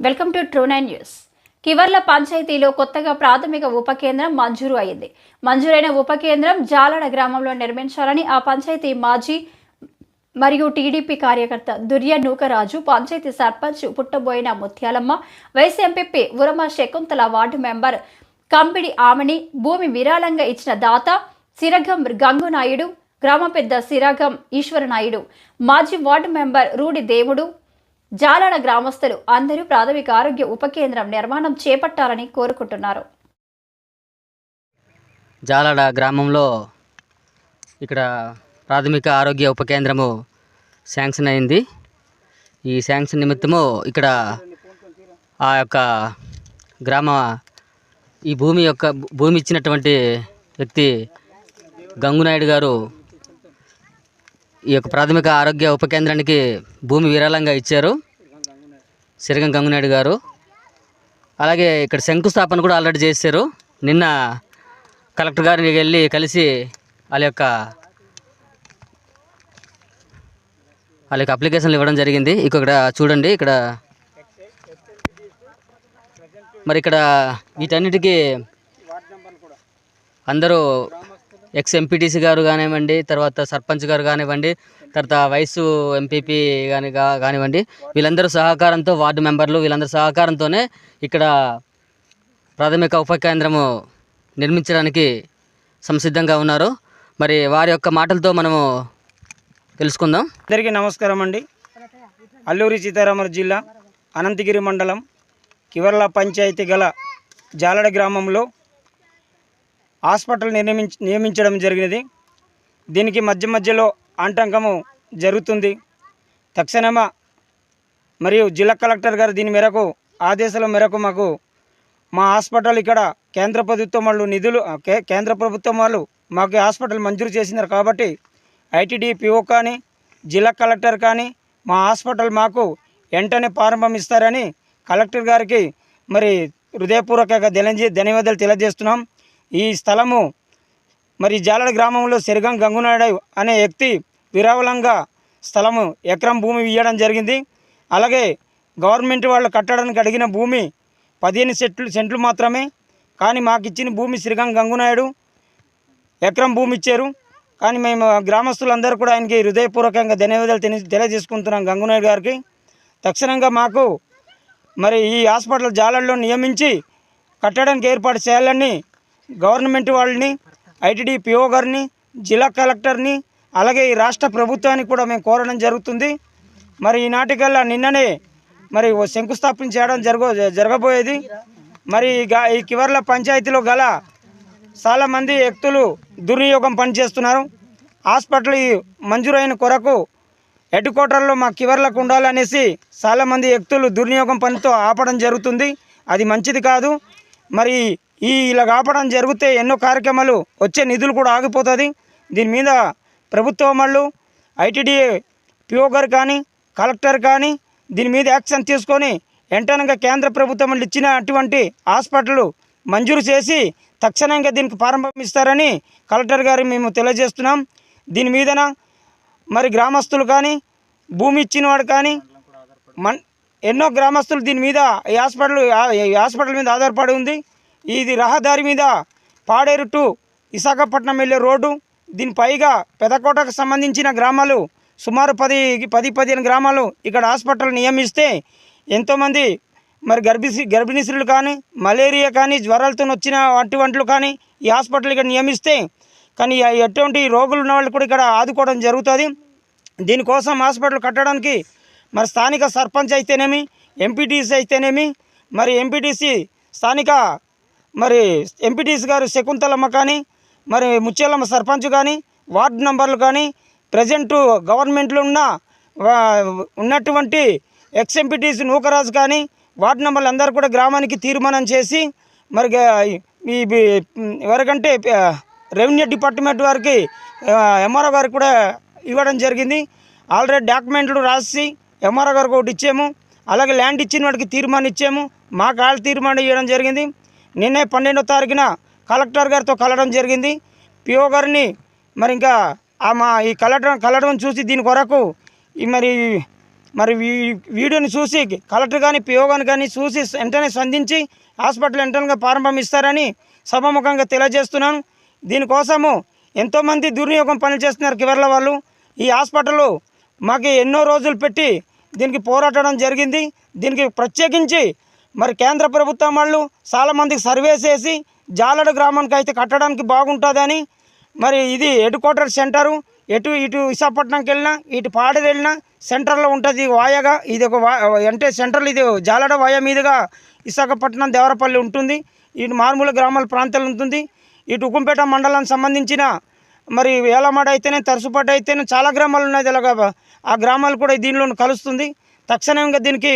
Welcome to true nine news. కివర్ల పంచాయతీలో కొత్తగా ప్రాథమిక ఉప కేంద్రం మంజూరు అయింది. మంజూరైన ఉప కేంద్రం జాలడ గ్రామంలో నిర్మించాలని ఆ పంచాయతీ మాజీ మరియు టీడీపీ కార్యకర్త Durya Nookaraju panchayati sarpanch Puttaboina Mutyalamma vice MPP Urama Shakuntala ward member Kampidi ఆమెని భూమి విరాళంగా ఇచ్చిన దాత సిరగం గంగునాయుడు గ్రామ పెద్ద సిరగం ఈశ్వరనాయుడు మాజీ వార్డు మెంబర్ రూడి దేవుడు జాలాడ గ్రామస్తులు అందరూ ప్రాథమిక ఆరోగ్య ఉప కేంద్రం నిర్మాణం చేపట్టాలని కోరుకుంటున్నారు. జాలడ గ్రామంలో ఇక్కడ ప్రాథమిక ఆరోగ్య ఉప కేంద్రము శాంక్షన్ అయింది. ఈ శాంక్షన్ నిమిత్తము ఇక్కడ ఆ యొక్క గ్రామ ఈ భూమి యొక్క భూమి ఇచ్చినటువంటి వ్యక్తి గంగునాయుడు గారు ఈ యొక్క ప్రాథమిక ఆరోగ్య ఉప కేంద్రానికి భూమి విరాళంగా ఇచ్చారు సిరగం గంగునాయుడు గారు. అలాగే ఇక్కడ శంకుస్థాపన కూడా ఆల్రెడీ చేశారు. నిన్న కలెక్టర్ గారిని వెళ్ళి కలిసి వాళ్ళ యొక్క వాళ్ళ యొక్క అప్లికేషన్లు ఇవ్వడం జరిగింది. ఇక్కడ చూడండి ఇక్కడ మరి ఇక్కడ వీటన్నిటికీ అందరూ ఎక్స్ ఎంపీటీసీ గారు కానివ్వండి తర్వాత సర్పంచ్ గారు కానివ్వండి తర్వాత వయసు ఎంపీపీ కానీ కానివ్వండి వీళ్ళందరూ సహకారంతో వార్డు మెంబర్లు వీళ్ళందరూ సహకారంతోనే ఇక్కడ ప్రాథమిక ఉప కేంద్రము నిర్మించడానికి సంసిద్ధంగా ఉన్నారు. మరి వారి యొక్క మాటలతో మనము తెలుసుకుందాం. అందరికీ నమస్కారం అండి. అల్లూరి సీతారామరాజు జిల్లా అనంతగిరి మండలం కివర్ల పంచాయతీ గల జాలడ గ్రామంలో హాస్పిటల్ నిర్మించ నియమించడం జరిగినది. దీనికి మధ్య మధ్యలో ఆంటంకము జరుగుతుంది. తక్షణమ మరియు జిల్లా కలెక్టర్ గారు దీని మేరకు ఆదేశాల మేరకు మాకు మా హాస్పిటల్ ఇక్కడ కేంద్ర ప్రభుత్వం వాళ్ళు నిధులు కే- కేంద్ర ప్రభుత్వం వాళ్ళు మాకు హాస్పిటల్ మంజూరు చేసినారు కాబట్టి ఐటీడీ పిఓ కానీ జిల్లా కలెక్టర్ కానీ మా హాస్పిటల్ మాకు వెంటనే ప్రారంభమిస్తారని కలెక్టర్ గారికి మరి హృదయపూర్వక ధన్య ధన్యవాదాలు తెలియజేస్తున్నాం. ఈ స్థలము మరి జాలడ గ్రామంలో సిరగం గంగునాయుడు అనే వ్యక్తి విరావలంగా స్థలము ఎకరం భూమి ఇవ్వడం జరిగింది. అలాగే గవర్నమెంట్ వాళ్ళు కట్టడానికి అడిగిన భూమి పదిహేను సెట్లు సెంట్లు మాత్రమే. కానీ మాకు ఇచ్చిన భూమి శ్రీగం గంగునాయుడు ఎకరం భూమి ఇచ్చారు. కానీ మేము గ్రామస్తులందరూ కూడా ఆయనకి హృదయపూర్వకంగా ధన్యవాదాలు తెలి తెలియజేసుకుంటున్నాం గంగునాయుడు గారికి. తక్షణంగా మాకు మరి ఈ హాస్పిటల్ జాలల్లో నియమించి కట్టడానికి ఏర్పాటు చేయాలని గవర్నమెంట్ వాళ్ళని ఐటీడీ పిఓ గారిని జిల్లా కలెక్టర్ని అలాగే ఈ రాష్ట్ర ప్రభుత్వానికి కూడా మేము కోరడం జరుగుతుంది. మరి ఈనాటికల్లా నిన్ననే మరి ఓ శంకుస్థాపన చేయడం జరగ జరగబోయేది. మరి ఈ ఈ కివర్ల పంచాయతీలో గల చాలామంది వ్యక్తులు దుర్వినియోగం పనిచేస్తున్నారు. హాస్పిటల్ మంజూరైన కొరకు హెడ్ క్వార్టర్లో మా కివర్లకు ఉండాలనేసి చాలామంది వ్యక్తులు దుర్వినియోగం పనితో ఆపడం జరుగుతుంది. అది మంచిది కాదు. మరి ఈ ఇలా ఆపడం జరిగితే ఎన్నో కార్యక్రమాలు వచ్చే నిధులు కూడా ఆగిపోతుంది. దీని మీద ప్రభుత్వం వాళ్ళు ఐటీడీఏ పిఓ గారు కానీ కలెక్టర్ కానీ దీని మీద యాక్షన్ తీసుకొని వెంటనే కేంద్ర ప్రభుత్వం వాళ్ళు ఇచ్చిన అటువంటి హాస్పిటల్ మంజూరు చేసి తక్షణంగా దీనికి ప్రారంభిస్తారని కలెక్టర్ గారు మేము తెలియజేస్తున్నాం. దీని మీదన మరి గ్రామస్తులు కానీ భూమి ఇచ్చినవాడు కానీ మన్ ఎన్నో గ్రామస్తులు దీని మీద ఈ హాస్పిటల్ ఈ హాస్పిటల్ మీద ఆధారపడి ఉంది. ఇది రహదారి మీద పాడేరు టు విశాఖపట్నం వెళ్ళే రోడ్డు. దీని పైగా పెదకోటకు సంబంధించిన గ్రామాలు సుమారు పది పది పదిహేను గ్రామాలు ఇక్కడ హాస్పిటల్ నియమిస్తే ఎంతోమంది మరి గర్భిణీ గర్భిణీ కానీ మలేరియా కానీ జ్వరాలతో వచ్చిన అటువంటిలు కానీ ఈ హాస్పిటల్ ఇక్కడ నియమిస్తే కానీ ఎటువంటి రోగులు ఉన్న వాళ్ళు కూడా ఇక్కడ ఆదుకోవడం జరుగుతుంది. దీనికోసం హాస్పిటల్ కట్టడానికి మరి స్థానిక సర్పంచ్ అయితేనేమి ఎంపీటీసీ అయితేనేమి మరి ఎంపీటీసీ స్థానిక మరి ఎంపీటీసీ గారు శకుంతలమ్మ కానీ మరి ముత్యాలమ్మ సర్పంచ్ కానీ వార్డు నంబర్లు కానీ ప్రజెంట్ గవర్నమెంట్లో ఉన్న ఉన్నటువంటి ఎక్స్ ఎంపీటీసీ నూకరాజు కానీ వార్డు నంబర్లు అందరూ కూడా గ్రామానికి తీర్మానం చేసి మరి ఈ ఎవరికంటే రెవెన్యూ డిపార్ట్మెంట్ వారికి ఎంఆర్ఓ గారికి కూడా ఇవ్వడం జరిగింది. ఆల్రెడీ డాక్యుమెంట్లు రాసి ఎంఆర్ఓ గారికి ఒకటి ఇచ్చాము. అలాగే ల్యాండ్ ఇచ్చిన వాడికి తీర్మానం ఇచ్చాము మాకు వాళ్ళు తీర్మానం ఇవ్వడం జరిగింది. నిన్నే పన్నెండో తారీఖున కలెక్టర్ గారితో కలవడం జరిగింది. పిఓ గారిని మరి ఇంకా ఆ మా ఈ కలెక్టర్ కలవడం చూసి దీని కొరకు ఈ మరి మరి వీడియోని చూసి కలెక్టర్ కానీ పిఓ కానీ కానీ చూసి వెంటనే స్పందించి హాస్పిటల్ వెంటనే ప్రారంభమిస్తారని సభాముఖంగా తెలియజేస్తున్నాను. దీనికోసము ఎంతోమంది దుర్వినియోగం పనులు చేస్తున్నారు కివర్ల వాళ్ళు. ఈ హాస్పిటల్ మాకు ఎన్నో రోజులు పెట్టి దీనికి పోరాటం జరిగింది. దీనికి ప్రత్యేకించి మరి కేంద్ర ప్రభుత్వం వాళ్ళు చాలామందికి సర్వే చేసి జాలడ గ్రామానికి అయితే కట్టడానికి బాగుంటుందని మరి ఇది హెడ్ క్వార్టర్ సెంటరు. ఎటు ఇటు విశాఖపట్నంకి వెళ్ళినా ఇటు పాడేరు వెళ్ళినా సెంటర్లో ఉంటుంది వాయగా. ఇది ఒక వా అంటే సెంటర్లో ఇది జాలడ వాయ మీదుగా విశాఖపట్నం దేవరపల్లి ఉంటుంది. ఇటు మారుమూల గ్రామాల ప్రాంతాలు ఉంటుంది. ఇటు ఉకుంపేట మండలానికి సంబంధించిన మరి వేలమాడ అయితేనే తరసుపాటు అయితేనే చాలా గ్రామాలు ఉన్నాయి. ఇలాగ ఆ గ్రామాలు కూడా దీనిలో కలుస్తుంది. తక్షణంగా దీనికి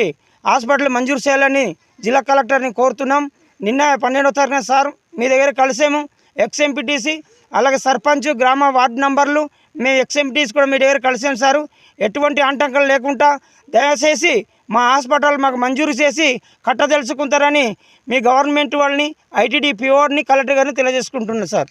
హాస్పిటల్ మంజూరు చేయాలని జిల్లా కలెక్టర్ని కోరుతున్నాం. నిన్న పన్నెండో తారీఖున సార్ మీ దగ్గర కలిసాము. ఎక్స్ఎంపీటీసీ అలాగే సర్పంచ్ గ్రామ వార్డు నంబర్లు మేము ఎక్స్ఎంపీటీసీ కూడా మీ దగ్గర కలిసాం సారు. ఎటువంటి ఆటంకాలు లేకుండా దయచేసి మా హాస్పిటల్ మాకు మంజూరు చేసి కట్టదలుచుకుంటారని మీ గవర్నమెంట్ వాళ్ళని ఐటీడీ పిఓని కలెక్టర్ గారిని తెలియజేసుకుంటున్నాను సార్.